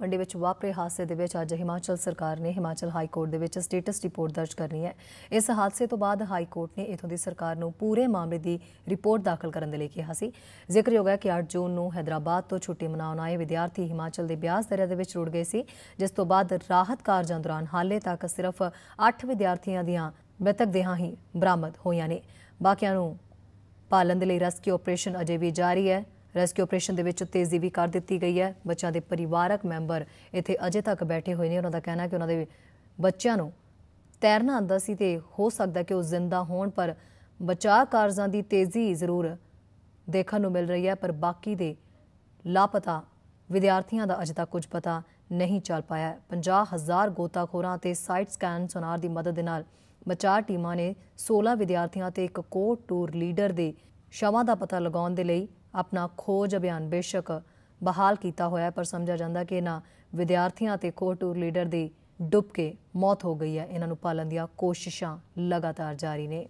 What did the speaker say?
ਮੰਡੀ ਵਿੱਚ ਵਾਪਰੇ ਹਾਦਸੇ ਦੇ ਵਿੱਚ ਅੱਜ ਹਿਮਾਚਲ ਸਰਕਾਰ ਨੇ ਹਿਮਾਚਲ ਹਾਈ ਕੋਰਟ ਦੇ ਵਿੱਚ ਸਟੇਟਸ ਰਿਪੋਰਟ ਦਰਜ ਕਰਨੀ ਹੈ। ਇਸ ਹਾਦਸੇ ਤੋਂ ਬਾਅਦ ਹਾਈ ਕੋਰਟ ਨੇ ਇਥੋਂ ਦੀ ਸਰਕਾਰ ਨੂੰ ਪੂਰੇ ਮਾਮਲੇ ਦੀ ਰਿਪੋਰਟ ਦਾਖਲ ਕਰਨ ਦੇ ਲਈ ਕਿਹਾ ਸੀ। ਜ਼ਿਕਰਯੋਗ ਹੈ ਕਿ 8 ਜੂਨ ਨੂੰ ਹੈਦਰਾਬਾਦ ਤੋਂ ਛੁੱਟੀ ਮਨਾਉਣ ਆਏ ਵਿਦਿਆਰਥੀ ਹਿਮਾਚਲ ਦੇ ਬਿਆਸ ਦਰਿਆ ਦੇ ਵਿੱਚ ਰੁੜ ਗਏ ਸੀ, ਜਿਸ ਤੋਂ ਬਾਅਦ ਰਾਹਤ ਕਾਰਜਾਂ ਦੌਰਾਨ ਹਾਲੇ ਤੱਕ ਸਿਰਫ 8 ਵਿਦਿਆਰਥੀਆਂ ਦੀਆਂ ਮ੍ਰਿਤਕ ਦੇਹਾਂ ਹੀ ਬਰਾਮਦ ਹੋਈਆਂ ਨੇ। ਬਾਕੀਆਂ ਨੂੰ ਪਾਲਣ ਦੇ ਲਈ ਰੈਸਕਿਊ ਆਪਰੇਸ਼ਨ ਅਜੇ ਵੀ ਜਾਰੀ ਹੈ। ਰੈਸਕਿਊ ਆਪਰੇਸ਼ਨ ਦੇ ਵਿੱਚ ਤੇਜ਼ੀ ਵੀ ਕਰ ਦਿੱਤੀ ਗਈ ਹੈ। ਬੱਚਿਆਂ ਦੇ ਪਰਿਵਾਰਕ ਮੈਂਬਰ ਇੱਥੇ ਅਜੇ ਤੱਕ ਬੈਠੇ ਹੋਏ ਨੇ। ਉਹਨਾਂ ਦਾ ਕਹਿਣਾ ਹੈ ਕਿ ਉਹਨਾਂ ਦੇ ਬੱਚਿਆਂ ਨੂੰ ਤੈਰਨਾ ਆਉਂਦਾ ਸੀ ਤੇ ਹੋ ਸਕਦਾ ਕਿ ਉਹ ਜ਼ਿੰਦਾ ਹੋਣ, ਪਰ ਬਚਾਅ ਕਾਰਜਾਂ ਦੀ ਤੇਜ਼ੀ ਜ਼ਰੂਰ ਦੇਖਣ ਨੂੰ ਮਿਲ ਰਹੀ ਹੈ। ਪਰ ਬਾਕੀ ਦੇ ਲਾਪਤਾ ਵਿਦਿਆਰਥੀਆਂ ਦਾ ਅਜੇ ਤੱਕ ਕੁਝ ਪਤਾ ਨਹੀਂ ਚੱਲ ਪਾਇਆ ਹੈ। 50000 ਗੋਤਾਖੋਰਾਂ ਤੇ ਸਾਈਟ ਸਕੈਨ ਸੋਨਾਰ ਦੀ ਮਦਦ ਦੇ ਨਾਲ ਬਚਾਅ ਟੀਮਾਂ ਨੇ 16 ਵਿਦਿਆਰਥੀਆਂ ਤੇ ਇੱਕ ਕੋਰ ਟੂਰ ਲੀਡਰ ਦੇ ਸ਼ਵਾਂ ਦਾ ਪਤਾ ਲਗਾਉਣ ਦੇ ਲਈ ਆਪਣਾ ਖੋਜ ਅਭਿਆਨ ਬੇਸ਼ੱਕ ਬਹਾਲ ਕੀਤਾ ਹੋਇਆ ਪਰ ਸਮਝਿਆ ਜਾਂਦਾ ਕਿ ਇਹਨਾਂ ਵਿਦਿਆਰਥੀਆਂ ਤੇ ਕੋਰ ਟੂਰ ਲੀਡਰ ਦੀ ਡੁੱਬ ਕੇ ਮੌਤ ਹੋ ਗਈ ਹੈ। ਇਹਨਾਂ ਨੂੰ ਪਾਲਣ ਦੀਆਂ ਕੋਸ਼ਿਸ਼ਾਂ ਲਗਾਤਾਰ ਜਾਰੀ ਨੇ।